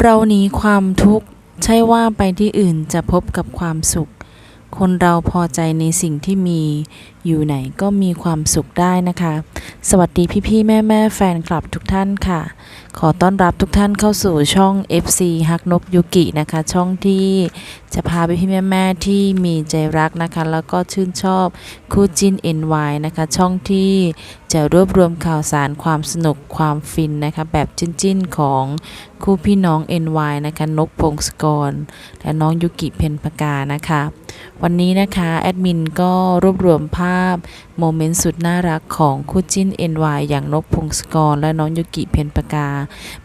เราหนีความทุกข์ ใช่ว่าไปที่อื่นจะพบกับความสุข คนเราพอใจในสิ่งที่มีอยู่ไหนก็มีความสุขได้นะคะ สวัสดีพี่ๆแม่ๆแฟนคลับทุกท่านค่ะ ขอต้อนรับทุกท่านเข้าสู่ช่อง FC ฮักนกยุกินะคะ ช่องที่จะพาพี่แม่ๆที่มีใจรักนะคะ แล้วก็ชื่นชอบคู่จิ้น NY นะคะ ช่องที่จะรวบรวมข่าวสารความสนุกความฟินนะคะ แบบจิ้นๆของคู่พี่น้อง NY นะคะนกพงศกร และน้องยุกิเพนพกานะคะ วันนี้นะคะแอดมินก็รวบรวมภาพโมเมนต์สุดน่ารักของคู่จิ้น NY อย่างนกพงศกร และน้องยุกิเพนปกา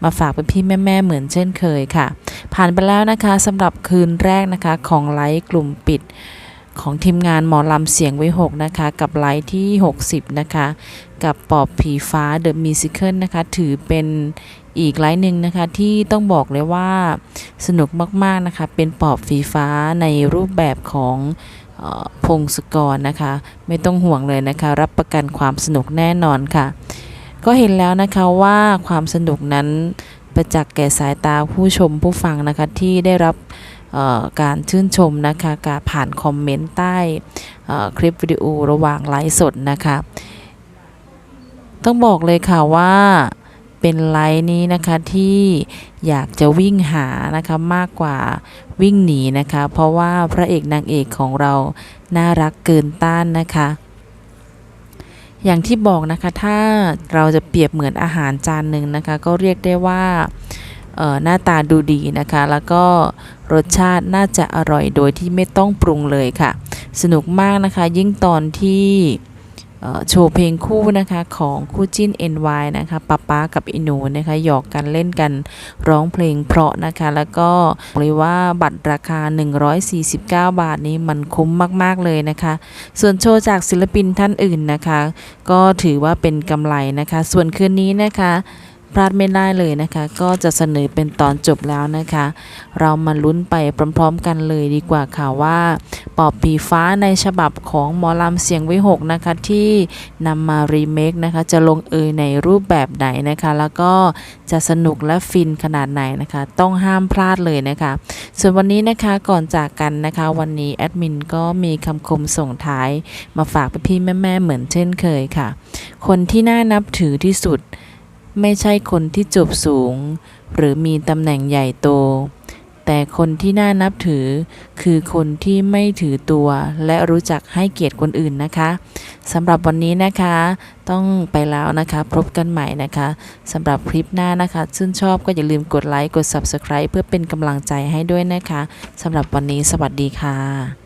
มาฝากเป็นพี่แม่ๆเหมือนเช่นเคยค่ะ ผ่านไปแล้วนะคะสำหรับคืนแรกนะคะของไลฟ์กลุ่มปิด ของทีมงานหมอลำเสียงไว้ 6 นะคะ กับไลฟ์ที่ 60 นะคะ กับปอบผีฟ้า The Musical นะคะ ถือเป็นอีกไลฟ์หนึ่งนะคะ ที่ต้องบอกเลยว่าสนุกมาก ๆ นะคะ เป็นปอบผีฟ้าในรูปแบบของออพงศกรนะคะ ไม่ต้องห่วงเลยนะคะ รับประกันความสนุกแน่นอนค่ะ ก็เห็นแล้วนะคะว่าความสนุกนั้นประจักษ์แก่สายตาผู้ชมผู้ฟังนะคะที่ได้รับ การชื่นชมนะคะการผ่านคอมเมนต์ใต้คลิปวิดีโอระหว่างไลฟ์สดนะคะ ต้องบอกเลยค่ะว่าเป็นไลฟ์นี้นะคะที่อยากจะวิ่งหานะคะมากกว่าวิ่งหนีนะคะ เพราะว่าพระเอกนางเอกของเราน่ารักเกินต้านนะคะ อย่างที่บอกนะคะถ้าเราจะเปรียบเหมือนอาหารจานหนึ่งนะคะ ก็เรียกได้ว่า หน้าตาดูดีนะคะ แล้วก็รสชาติน่าจะอร่อยโดยที่ไม่ต้องปรุงเลยค่ะ สนุกมากนะคะ ยิ่งตอนที่โชว์เพลงคู่นะคะของคู่จิ้น NY นะคะป๊าป๊ากับอินูนะคะหยอกกันเล่นกันร้องเพลงเพราะนะคะ แล้วก็บอกเลยว่าบัตรราคา 149 บาทนี้มันคุ้มมาก ๆ เลยนะคะ ส่วนโชว์จากศิลปินท่านอื่นนะคะ ก็ถือว่าเป็นกำไรนะคะ ส่วนคืนนี้นะคะ พลาดไม่ได้เลยนะคะ ก็จะเสนอเป็นตอนจบแล้วนะคะ เรามาลุ้นไปพร้อมๆกันเลยดีกว่าค่ะว่า ปอบผีฟ้าในฉบับของหมอลำเสียงวิหกนะคะที่นำมารีเมคนะคะจะลงเอยในรูปแบบไหนนะคะ แล้วก็จะสนุกและฟินขนาดไหนนะคะ ต้องห้ามพลาดเลยนะคะ ส่วนวันนี้นะคะก่อนจากกันนะคะ วันนี้แอดมินก็มีคำคมส่งท้าย มาฝากพี่ๆแม่ๆเหมือนเช่นเคยค่ะ คนที่น่านับถือที่สุด ไม่ใช่คนที่จบสูง หรือมีตำแหน่งใหญ่โต แต่คนที่น่านับถือ คือคนที่ไม่ถือตัว และรู้จักให้เกียรติคนอื่นนะคะสำหรับวันนี้นะคะ ต้องไปแล้วนะคะ พบกันใหม่นะคะสำหรับคลิปหน้านะคะชื่นชอบก็อย่าลืมกดไลค์กด Subscribe เพื่อเป็นกำลังใจให้ด้วยนะคะสำหรับวันนี้สวัสดีค่ะ